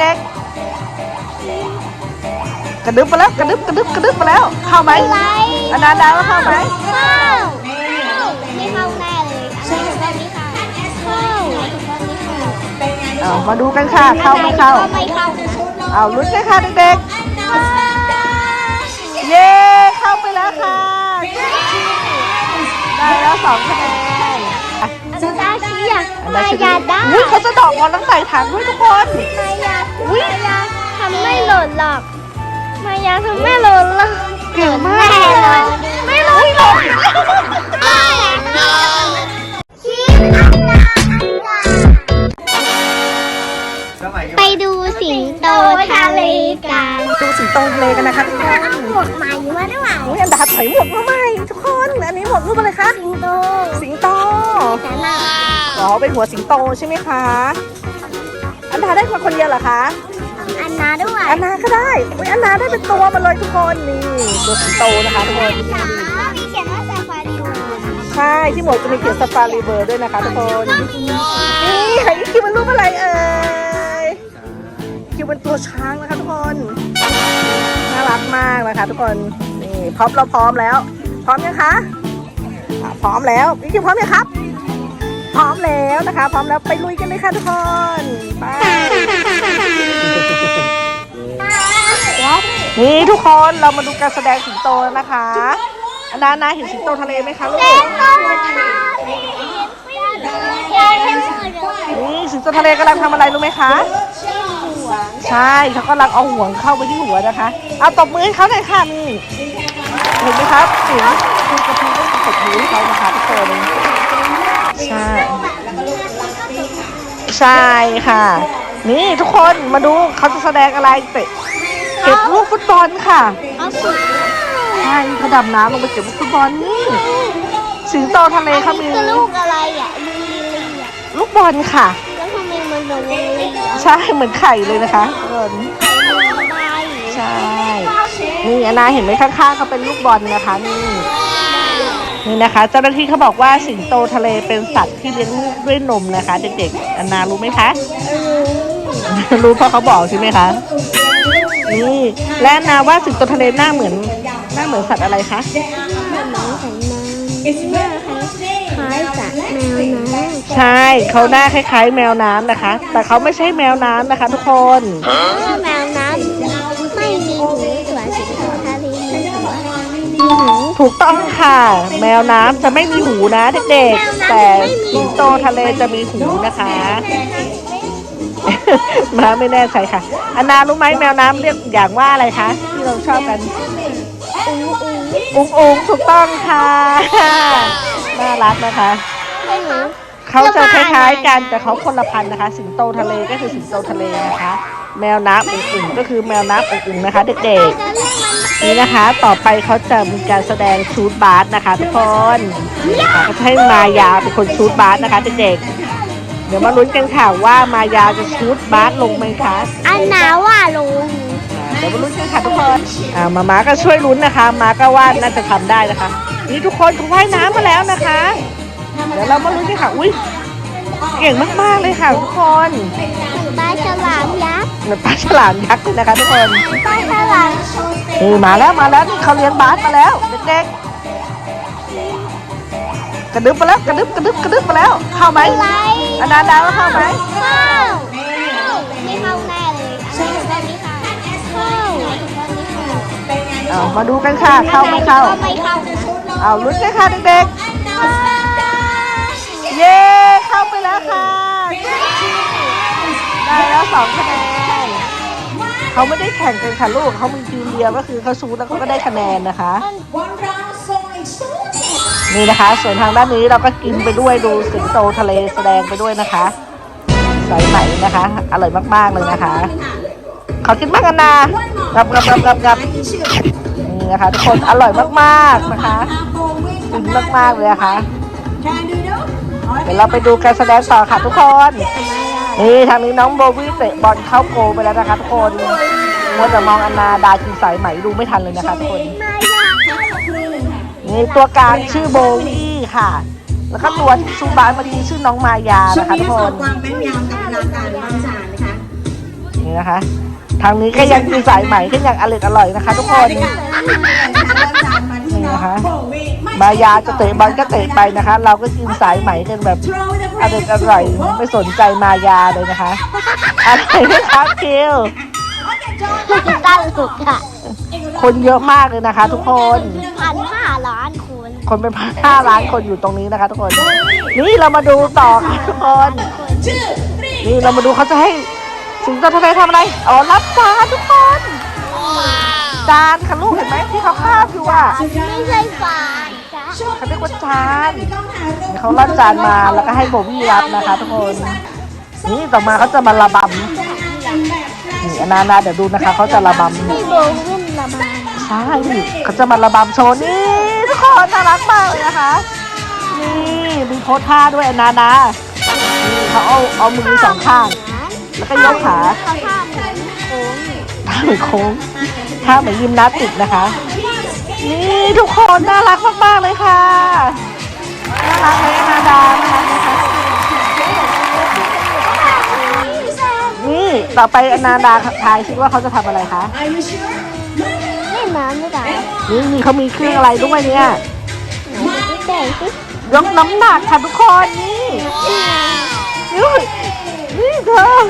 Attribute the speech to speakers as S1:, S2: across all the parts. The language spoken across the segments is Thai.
S1: เด็กๆ กระดึบไปแล้วกระดึบกระดึบกระดึบไปแล้ว เข้าไหม
S2: อะไร
S1: อนาดาว่าเข้าไหม
S2: เข้าไม่เข้าแน่เลยอันนี้ถูกต้องไม่เข้าเข้าถูกต้องไม่เข้า
S1: เอามาดูกันค่ะ เข้าไม่เข้า
S2: ก็ไม่เข้านะ
S1: เอาลุ้นกันค่ะเด็กๆ เย้ เข้าไปแล้วค่ะ ได้แล้วสองคะแนนอะ
S2: อัน ดาเชีย
S1: อัน
S2: มา
S1: ดาชิ
S2: ยาได้
S1: อุ้ยเขาจะดอกบอลตั้งใส่ถังด้วยทุกคน
S2: มายามายาทำไม่หล่นหรอก มายาทำไม่หล่นหรอก
S1: เก่งมาก
S2: แน่เลยไม่หล่นหรอก สิงโตทะเลกัน
S1: นะคะทุกคน
S2: เอาหมวกใหม่มาด้วย
S1: อุ้ยอันดาถอยหมวกมาใหม่ทุกคน อันนี้หมวกรูปอะไรคะ
S2: สิงโต
S1: สิงโต
S2: แต่หน้า
S1: อ๋อเป็นหัวสิงโตใช่ไหมคะ อันดาได้มาคนเดียวเหรอคะ
S2: อันนาด้วย
S1: อันนาก็ได้ อุ้ยอันนาได้เป็นตัวมาเลยทุกคนนี่ตัวสิงโตนะคะทุกคน
S2: จ๋ามีเขียนว่าซาฟารี
S1: ใช่ที่หมวกจะมีเขียนสฟารีเบอร์ด้วยนะคะทุกคนนี่ไอ้คิวมันรูปอะไรเอ่ยคิวเป็นตัวช้างนะคะทุกคนน่า รักมากนะคะ ทุกคนนี่พร้อมเราพร้อมแล้ว พร้อมยังคะอะพร้อมแล้วพี่คิวพร้อมยังครับ พร้อมแล้วนะคะ พร้อมแล้วไปลุยกันเลยค่ะทุกคนไปนี่ทุกคนเรามาดูการแสดงสิงโตแล้วนะคะอันนานาเห็นสิงโตทะเลไหมคะลูกนี่สิงโตทะเลกำลังทำอะไรรู้ไหมคะ ใช่เขากำลังเอาห่วงเข้าไปที่หัวนะคะ เอาตบมือให้เขาหน่อยค่ะนี่เห็นไหมครับเสียงคือกระพือต้องตบมือให้เขานะคะทุกคนใช่ใช่ค่ะ นี่ทุกคนมาดูเขาจะแสดงอะไรเตะเก็บลูกฟุตบอลค่ะ
S2: เอาสุด
S1: ใช่เขาดำน้ำลงไปเก็บลูกฟุตบอลนี่สิงโตทะเลเขามี
S2: คือลูกอะไรอะลิงลิงอะ
S1: ลูกบอลค่ะ
S2: แล้วทำไมมันโดนลิงอะ
S1: ใช่เหมือนไข่เลยนะคะทุกคน
S2: ได้
S1: ใช่ นี่อนาเห็นไหมข้างๆเขาเป็นลูกบอลนะคะนี่นี่นะคะเจ้าหน้าที่เขาบอกว่าสิงโตทะเลเป็นสัตว์ที่เลี้ยงลูกด้วยนมนะคะเด็กๆอนารู้ไหมคะรู้เพราะเขาบอกใช่ไหมคะนี่และอนาว่าสิงโตทะเลหน้าเหมือนหน้าเหมือนสัตว์อะไรคะ
S2: น้องของน้ำหน้าคล้ายจากแมวน้
S1: ใช่เขาหน้าคล้ายๆ แมวน้ำนะคะ แต่เขาไม่ใช่แมวน้ำนะคะ ทุกคนำ
S2: แมวน้ำไม่มีหูส่วนสิงโตทะเลมีหัวมีหู
S1: ถูกต้องค่ะ แมวน้ำจะไม่มีหูนะเด็กๆ แต่สิงโตทะเลจะมีหูนะคะม้าไม่แน่ใจค่ะอนนารู้ไหมแมวน้ำเรียกอย่างว่าอะไรคะที่เราชอบกัน
S2: อุ้งอุ้ง
S1: อุงอุงถูกต้องค่ะน่ารักนะคะ
S2: ไม่รู้
S1: เขาจะคล้ายๆกันแต่เขาคนละพันธุ์นะคะ สิงโตทะเลก็คือสิงโตทะเลนะคะ แมวน้ำอุงอุงก็คือแมวน้ำอุงอุงนะคะ เด็กๆนี่นะคะ ต่อไปเขาจะมีการแสดงชูดบาสนะคะทุกคนนี่นะคะเขาจะให้มายาเป็นคนชูดบาสนะคะเด็กๆเดี๋ยวมาลุ้นกันค่ะว่ามายาจะชูดบาสลงไหมคะ
S2: อันหนาว่าลุง
S1: เดี๋ยวมาลุ้นกันค่ะทุกคนอ่ามาม้าก็ช่วยลุ้นนะคะ มาก็ว่าน่าจะทำได้นะคะ นี่ทุกคนเขาว่ายน้ำมาแล้วนะคะ เดี๋ยวเรามาลุ้นกันค่ะ อุ้ยเก่งมากๆเลยค่ะทุกคน
S2: ปลาฉลามยักษ์
S1: เหมือนปลาฉลามยักษ์เลยนะคะทุกคน
S2: ปลาฉลาม
S1: นี่มาแล้วมาแล้วนี่เขาเลี้ยงบาสมาแล้วเด็กๆกระดึบมาแล้วกระดึบกระดึบกระดึบมาแล้ว เข้าไหม
S2: อะไร
S1: อนาดาว่าเข้าไหม
S2: เข้าไม่เข้าแน่เลยอันนี้ถูกต้องไม่เข้าเข้าถูกต้องไม่เข้า
S1: เอามาดูกันค่ะ เข้าไม่เข้า
S2: ก็ไม่เข้านะ
S1: เอาลุ้นกันค่ะเด็กๆ เย้ เข้าไปแล้วค่ะ ได้แล้วสองคะแนนเขาไม่ได้แข่งกันค่ะลูกเขามีทีมเดียวก็คือเขาชูแล้วเขาก็ได้คะแนนนะคะ นี่นะคะ ส่วนทางด้านนี้เราก็กินไปด้วยดูสิงโตทะเลแสดงไปด้วยนะคะสายไหมนะคะ อร่อยมากๆเลยนะคะ ขอกินมากกันนะกับกับกับกับกับนี่นะคะทุกคนอร่อยมากๆนะคะฟินมากๆเลยนะคะ เดี๋ยวเราไปดูการแสดงต่อค่ะทุกคน นี่ทางนี้น้องโบวี่เตะบอลเข้าโกลไปแล้วนะคะทุกคนมัวแต่มองอนนาดากินสายไหมดูไม่ทันเลยนะคะทุกคน นี่ตัวกลางชื่อโบวี่ค่ะ แล้วก็ตัวซูบานเมื่อกี้ชื่อน้องมายานะคะทุกค
S3: นนี่นะคะ
S1: ทางนี้ก็ยังกินสายไหมก็ยังอร่อยอร่อยนะคะ ทุกคน มายาจะเตะบอลก็เตะไปนะคะ เราก็กินสายไหมกันแบบอร่อยอร่อยไม่สนใจมายาเลยนะคะอะไรนะครับคิว
S2: กินได้สุดค่ะ
S1: คนเยอะมากเลยนะคะ ทุกคน
S2: พันห้าล้านคน
S1: คนเป็นพันห้าล้านคนอยู่ตรงนี้นะคะ ทุกคน นี่เรามาดูต่อค่ะทุกคน นี่เรามาดูเขาจะให้สิงโตทะเลทำอะไรอ๋อรับจานทุกคนจานค่ะลูกเห็นไหมที่เขาคาบอยู่อะ
S2: ไม่ใช่ฟานจ้ะ
S1: เขาเรียกว่าจานนี่เขารับจานมาแล้วก็ให้โบวี่รับนะคะทุกคน นี่ต่อมาเขาจะมาระบำนี่อนานาเดี๋ยวดูนะคะเขาจะระบำ
S2: พี่โบวิ่งละมา
S1: ใช่นี่เขาจะมาระบำโชว์นี่ทุกคนน่ารักมากเลยนะคะ นี่มีโพสท่าด้วยอนานานี่เขาเอาเอามือสองข้าง แล้วก็ยกขา
S2: เขาท่าเหมือนโค้ง
S1: ท่าเหมือนโค้งท่าเหมือนยิมนาสติกนะคะ นี่ทุกคนน่ารักมากๆเลยค่ะ น่ารักไหมอนาดาน่ารักไหมคะนี่ต่อไปอนาดาทายคิดว่าเขาจะทำอะไรคะ
S2: เล่นน้ำไม่ได้
S1: นี่นี่เขามีเครื่องอะไรด้วยเนี่ย
S2: เด็กสิ
S1: ยกน้ำหนักค่ะทุกคนนี่นี่นี่เธอ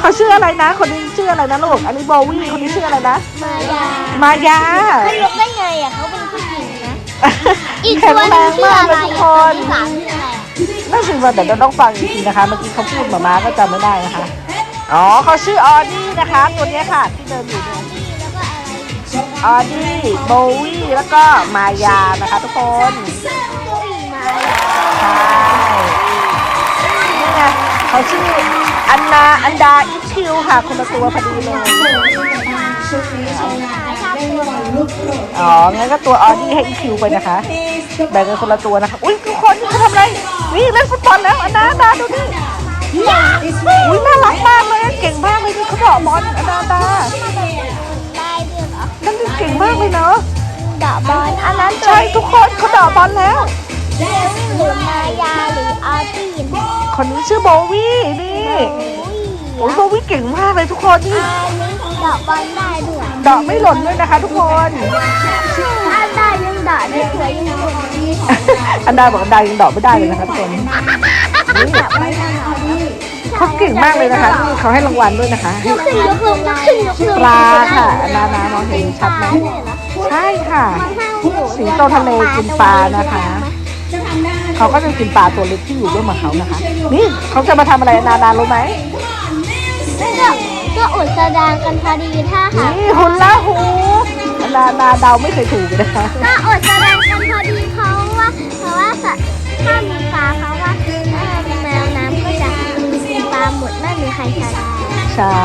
S1: เขาชื่ออะไรนะ คนนี้ชื่ออะไรนะลูก อันนี้โบวี่ คนนี้ชื่ออะไรนะ
S2: มายา มา
S1: ยา
S2: เขายกได้ไงอะเขาเป็นผู้หญิงนะ อีก
S1: แข็ง
S2: ตัวห
S1: แร
S2: นึง
S1: ง
S2: ชื่อ
S1: มาก
S2: อะไร
S1: เลยทุกค
S2: อะ
S1: น
S2: ที่สามชื่ออะไรอะ
S1: น่าสิว่าแต่เราต้องฟังอีกทีนะคะ เมื่อกี้เขาพูดมามาก็จำไม่ได้นะคะ อ๋อเขาชื่อออดี้นะคะ ตัวเนี้ยค่ะ ที่เดินอยู่เนี่ย
S2: แล้วก็อะไร
S1: ออดี้โบวี่แล้วก็มายานะคะ ทุกคน
S2: ผู้หญิงมา
S1: ใช่นี่ไงเขาชื่อ อันนาอันดาอิคิวค่ะคนละตัวพอดีเลยอ๋องั้นก็ตัวออดี้ให้อีคิวไปนะคะ แบ่งกันคนละตัวนะคะอุ้ยทุกคนนี่เขาทำอะไรนี่เล่นฟุตบอลแล้วอันนาอันดาดูนี่อุ้ยน่ารักมากเลยอะเก่งมากเลยที่เขาเดาะบอลอันนาอันดา
S2: ได้ด้วยเหรอ
S1: นั่นนี่เก่งมากเลยเนาะ
S2: ดอกบอลอันนั้น
S1: ใช่ทุกคนเขาเดาะบอลแล้ว
S2: หรือมายาหรืออาร์ตี้
S1: คนนี้ชื่อโบวี่นี่โอ้ยโบวี่เก่งมากเลยทุกคนนี่
S2: อันนี้ดอกบอลได้ด้วย
S1: เดาะไม่หล่นด้วยนะคะ ทุกคน
S2: ถ้าได้ยังดอกได้สวยยังสวย
S1: อันดาบอกอันดายังเดาะไม่ได้เลยนะคะทุกคนนี่
S2: แบบไม่ถนัด
S1: เขาเก่งมากเลยนะคะนี่เขาให้รางวัลด้วยนะคะ
S2: ยกขึ้นยกลงยกขึ้นยกลง
S1: ปลาค่ะอันนานามองเห็นชัดไหมใช่ค่ะ สิงโตทะเลกินปลานะคะ เขาก็จะกินปลาตัวเล็กที่อยู่ร่วมกับเขานะคะ นี่เขาจะมาทำอะไรนานารู้ไหม
S2: ก็ก็อดแสดงกันพอดีถ้าหาก
S1: นี่ฮุนล่าฮูปนานาเดาไม่เคยถูกเลยนะคะ
S2: ก็อดแสดงกันพอดีเพราะว่าเพราะว่าสัตว์ถ้ามีปลาเพราะว่าเอ่อแมวน้ำก็จะกินปลาหมดไม่มีใครชนะ
S1: ใช่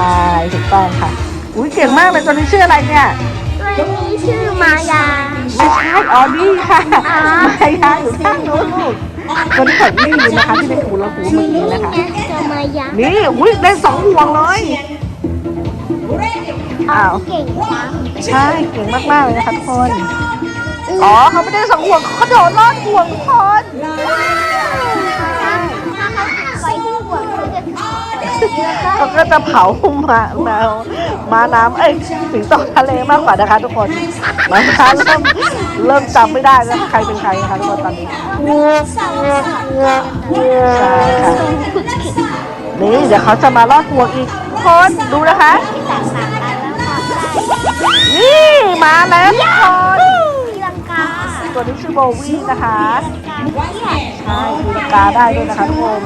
S1: ถูกต้องค่ะ อุ้ยเก่งมากเลยตัวนี้ชื่ออะไรเนี่ย
S2: ตัวนี้ชื่อมายา
S1: ไม่ใช่ออดี้ค่ะ
S2: อ๋อ
S1: มายาอยู่ข้างนู้นลูกตัวนี้ของนี่อยู่นะคะที่เป็นหูละหูเมื่อกี้นะคะ
S2: ตัวมายา
S1: นี่อุ้ยได้สองห่วงเลยอ้าว
S2: เก่งจัง
S1: ใช่เก่งมากๆเลยนะคะทุกคนอ๋อเขาไม่ได้สองห่วงเขากระโดดลอดห่วงทุกคน
S2: ถ้าเขาไปที่ห่วงเขาจะแล้วก็
S1: เขาก็จะเผามาแมว มาน้ำเอ้ยสิงโตทะเลมากกว่านะคะ ทุกคนนะคะเริ่มเริ่มจำไม่ได้แล้วใครเป็นใครนะคะทุกคนตอนนี้ใช่ค่ะนี่เดี๋ยวเขาจะมาลอดห่วงอีกทุกคนดูนะคะ
S2: นี่
S1: มาแล้วทุกคน
S2: ตีลังกา
S1: ตัวนี้ชื่อโบวี่นะคะใช่ตีลังกาได้ด้วยนะคะทุกคน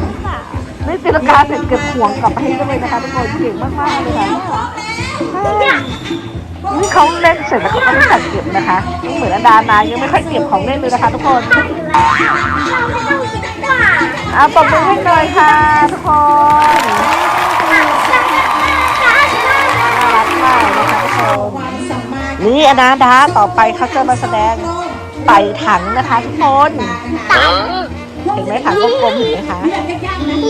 S1: นี่ตีลังกาเสร็จเก็บห่วงกลับไปให้ด้วยนะคะทุกคนเก่งมากๆเลยค่ะ นี่เขาเล่นเสร็จแล้วเขาก็ไม่จัดเก็บนะคะไม่เหมือนอดานายังไม่ค่อยเก็บของเล่นเลยนะคะ ทุกคน
S2: เราไม่ต้องคิดว่า
S1: อะปรบมือให้หน่อยค่ะ ทุกคนน่ารักมากนะคะทุกคนนี่อนาดาต่อไปเขาจะมาแสดงไต่ถังนะคะ ทุกคนเห็นไหมถังกลมๆเห็นไหมคะ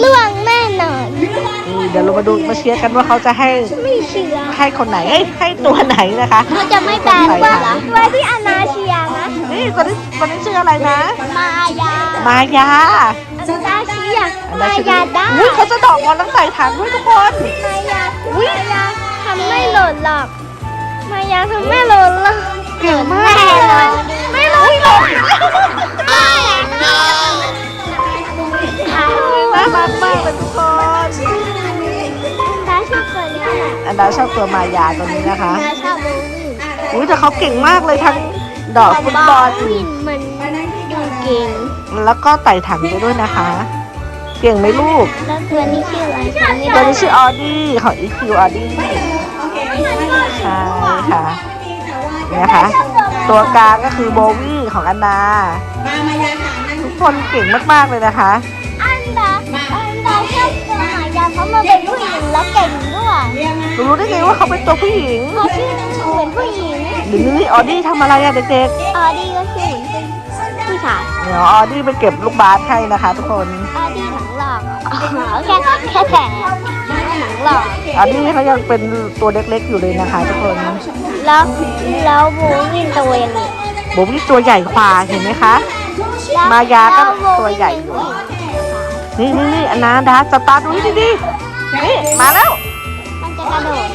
S2: ล่วงแน่นอน
S1: นี่ เดี๋ยวเรามาดูมาเชียร์กันว่าเขาจะให้
S2: ไม่เชื่อ
S1: ให้คนไหนให้ให้ตัวไหนนะคะ
S2: เขาจะไม่แบนว่าตัวที่อนาเชียนะ
S1: นี่ตัวนี้ตัวนี้ชื่ออะไรนะ
S2: มายา มา
S1: ยา
S2: อนาเชีย
S1: อัน
S2: มา
S1: นั้นชื่อยา
S2: ได้
S1: อุ้ยเขาจะดอกบอลตั้งแต่ถังด้วยทุกคน
S2: มายา
S1: อุ้ย
S2: มายานหรอก มายาทำไม่หล่นหรอก
S1: เก่งมาก
S2: แน่นอนไม่หล่นหรอก
S1: น่ารักมากเลยทุกคน
S2: ตาชอบตัวนี้ค่ะ
S1: อันดาชอบตัวมายาตัวนี้นะคะ
S2: ตาชอบโบวี่
S1: อุ้ยแต่เขาเก่งมากเลยทั้งดอกฟุตบอล
S2: วินมันดูเก่ง
S1: แล้วก็ไต่ถังไปด้วยนะคะ เก่งไหมลูก
S2: แล้วตัวนี้ชื่ออะไรคะไม่
S1: ตัว
S2: ได้
S1: นี้ชื่อออดี้ของ EQ ออดี้ใช่ค่ะเนี่ยนะคะตัวกลางก็คือโบวี่ของอันนา
S3: มามายาค่ะนั่ง
S1: ทุกคนเก่งมากๆเลยนะคะ
S2: เพราะมันเป็นผู้หญิงแล้วเก่งด้วย
S3: เรียกมา
S1: หนูรู้ได้ไงว่าเขาเป็นตัวผู้หญิง
S2: เขาชื่อเหมือนผู้หญิง
S1: หรือนี่ออดี้ทำอะไรอะเด็ก
S2: ออดี้ก็ชื่อเหมือนเป็นผู้ชาย
S1: ๆเดี๋ยวออดี้ไปเก็บลูกบาสให้นะคะ ทุกคน
S2: ออดี้หนังหลอกอ๋อแค่แค่แต่หนังหลอก
S1: ออดี้เขายังเป็นตัวเล็กๆอยู่เลยนะคะ ทุกคน
S2: แล้วแล้วบูวินตัวยังไง
S1: โบวี่ตัวใหญ่กว่าเห็นไหมคะ
S2: แล้ว
S1: มายาก็
S2: แล้โบ
S1: ตัวใหญ่อยู่
S2: เป็นผู้ญิง
S1: นี่นี่นี่อันนาดาสตาร์ทดูให้ดีๆนี่มาแล้ว
S2: มันจะกระโดด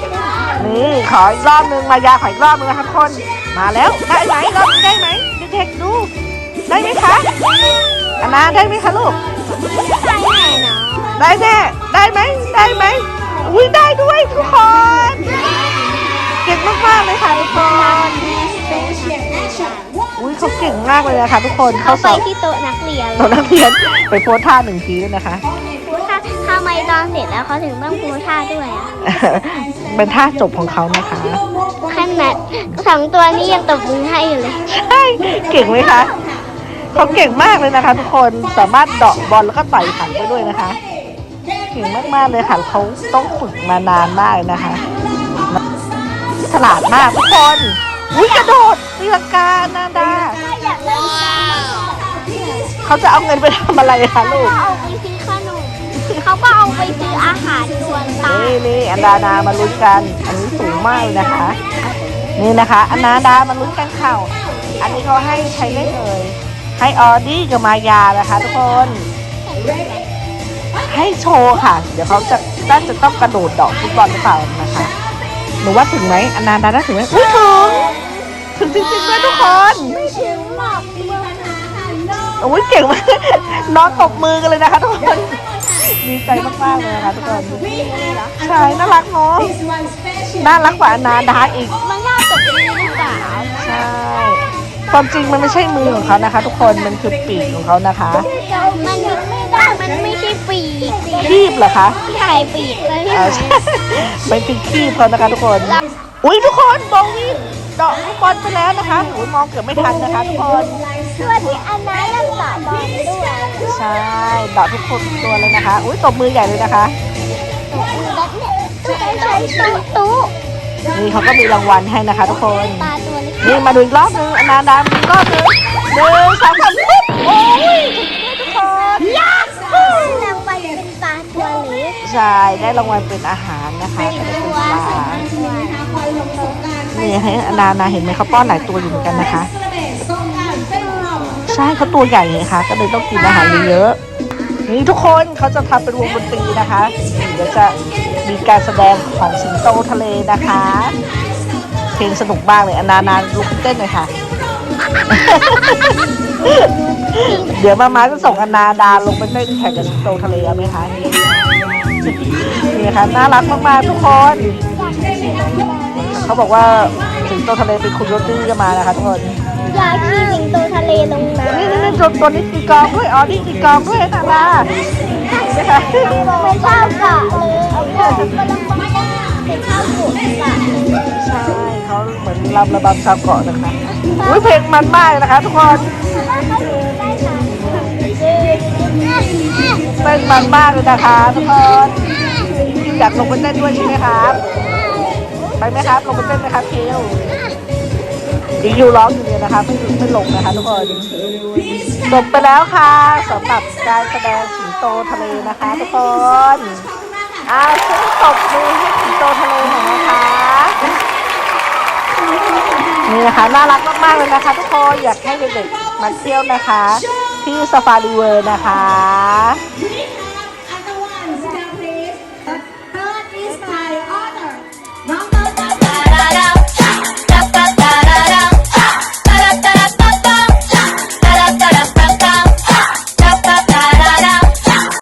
S1: นี่ขออีกรอบนึงมายาขออีกรอบนึงนะคะทุกคน มาแล้วได้ไหมรอบนี้ได้ไหมเด็กๆดู ได้ไหมคะอันนาได้ไหมคะลูก
S2: ใช่แน่เนาะ
S1: ได้แน่ได้ไหมได้ไหมอุ้ยได้ด้วยทุกคนเก่งมากๆเลยค่ะทุกคน อุ้ยเขาเก่งมากเลยนะคะทุกคน
S2: เขา
S1: เขา
S2: ไป
S1: สอบ
S2: ที่โต๊ะนักเรียน
S1: ตอนนักเรียนไปโพสท่าหนึ่งทีด้วยนะคะ
S2: ถ้าทำไมตอนเสร็จแล้วเขาถึงต้องพูท่าด้วยอะ
S1: เป็นท่าจบของเขานะคะ
S2: ขนาดสองตัวนี้ยังตบมือให้อยู่เลย
S1: ใช่เก่งไหมคะเขาเก่งมากเลยนะคะ ทุกคนสามารถเดาะบอลแล้วก็ต่อยถังไปด้วยนะคะเก่งมากๆเลยค่ะเขาต้องฝึกมานานมากนะคะ ฉลาดมากทุกคนอุ้ยกระโดด ตีลังกานาดา
S2: อยากเล่น
S1: เขาจะเอาเงินไปทำอะไรคะลูก
S2: เอาไปซื้อขนมเขาก็เอาไปซื้ออาหารส่วนตา
S1: นี่นี่อันดานามาลุ้นกัน อันนี้สูงมากเลยนะคะ นี่นะคะอันนาดามาลุ้นกันเข่า อันนี้เขาให้ใช้เล่นเอ่ยให้ออดี้กับมายานะคะทุกคน ให้โชว์ค่ะ เดี๋ยวเขาจะน่าจะต้องกระโดดดอกฟุตบอลหรือเปล่านะคะ หนูว่าถึงไหมอันนาดาได้ถึงไหมอุ้ยถึง ถึงจริงๆด้วยทุกคน
S2: ไม่ถึงหรอก
S1: โอ้ยเก่งมากน้องตบมือกันเลยนะคะทุกคนดีใจมากๆเลยนะคะทุกคนใช่น่ารักเนาะน่ารักกว่าอนาดาอีก
S2: มันน่าตบมือหรือเปล่า
S1: ใช่ความจริงมันไม่ใช่มือของเขานะคะ ทุกคนมันคือปีกของเขานะคะ
S2: มันยึดไม่ได้มันไม่ใช่ปีก
S1: คีบเหรอคะ
S2: ใช่ปีกเลย
S1: เออใช่มันคือคีบเขานะคะทุกคนอุ้ยทุกคนโบวี่ เดอกลูกบอลไปแล้วนะคะหนูมองเกือบไม่ทันนะคะทุกคน
S2: ส่วนที่อันนั้นยังต่อบอลด้วย
S1: ใช่เดอกทุกคนทุกตัวเลยนะคะ อุ้ยตบมือใหญ่เลยนะคะ
S2: แล้วเนี่ยตุ๊ใช้ตุ๊ตุ๊
S1: นี่เขาก็มีรางวัลให้นะคะ ทุกคน
S2: ปลาตัวเล็ก
S1: นี่มาดูอีกรอบนึงอนาดามีอีกรอบนึงหนึ่งสองสามปุ๊บโอ้ยถึงด้วยทุกคน
S2: ยากรางวัลเป็นปลาตัวเล็ก
S1: ใช่ได้รางวัลเป็นอาหารนะคะก็ได้เป็นปลา นี่ให้อนานาเห็นไหมเขาป้อนหลายตัวอยู่เหมือนกันนะคะ ใช่เขาตัวใหญ่ไงคะก็เลยต้องกินอาหารเยอะๆนี่ทุกคนเขาจะทำเป็นวงดนตรีนะคะเดี๋ยวจะมีการแสดงของสิงโตทะเลนะคะ เพลงสนุกมากเลยอนานาลุกขึ้นเต้นหน่อยค่ะ เดี๋ยวมามาจะส่งอนาดาลงไปเต้นแข่งกับสิงโตทะเลเอาไหมคะนี่นี่ค่ะน่ารักมากๆทุกคน เขาบอกว่าสิงโตทะเลเป็นคุณรถดื้อจะมานะคะทุกคน
S2: อยากขี่สิงโตทะเลลงน้ำ
S1: นี่นี่นี่ตัวตัวนี้ตีกลองด้วยอ๋อนี่ตีกลองด้วยค่ะลานะคะ
S2: เป็นข้าวกะเลยเป็นข้าวกุกะ
S1: ใช่เขาเหมือนรำระบำชาวเกาะนะคะอุ้ยเพลงมันมากเลยนะคะ ทุกคนเต้นมันมากเลยนะคะทุกคนอยากลงไปเต้นด้วยใช่ไหมครับ ไปไหมครับ ลงไปเต้นไหมครับคิวยิงอยู่ร้องอยู่เนี่ยนะคะไม่ไม่ลงนะคะทุกคนจบไปแล้วค่ะสำหรับการแสดงสิงโตทะเลนะคะทุกคนอ่าช่วยตบมือให้สิงโตทะเลหน่อยนะคะนี่นะคะน่ารักมากๆเลยนะคะ ทุกคนอยากให้เด็กๆมาเที่ยวนะคะ ที่ซาฟารีเวิร์นะคะ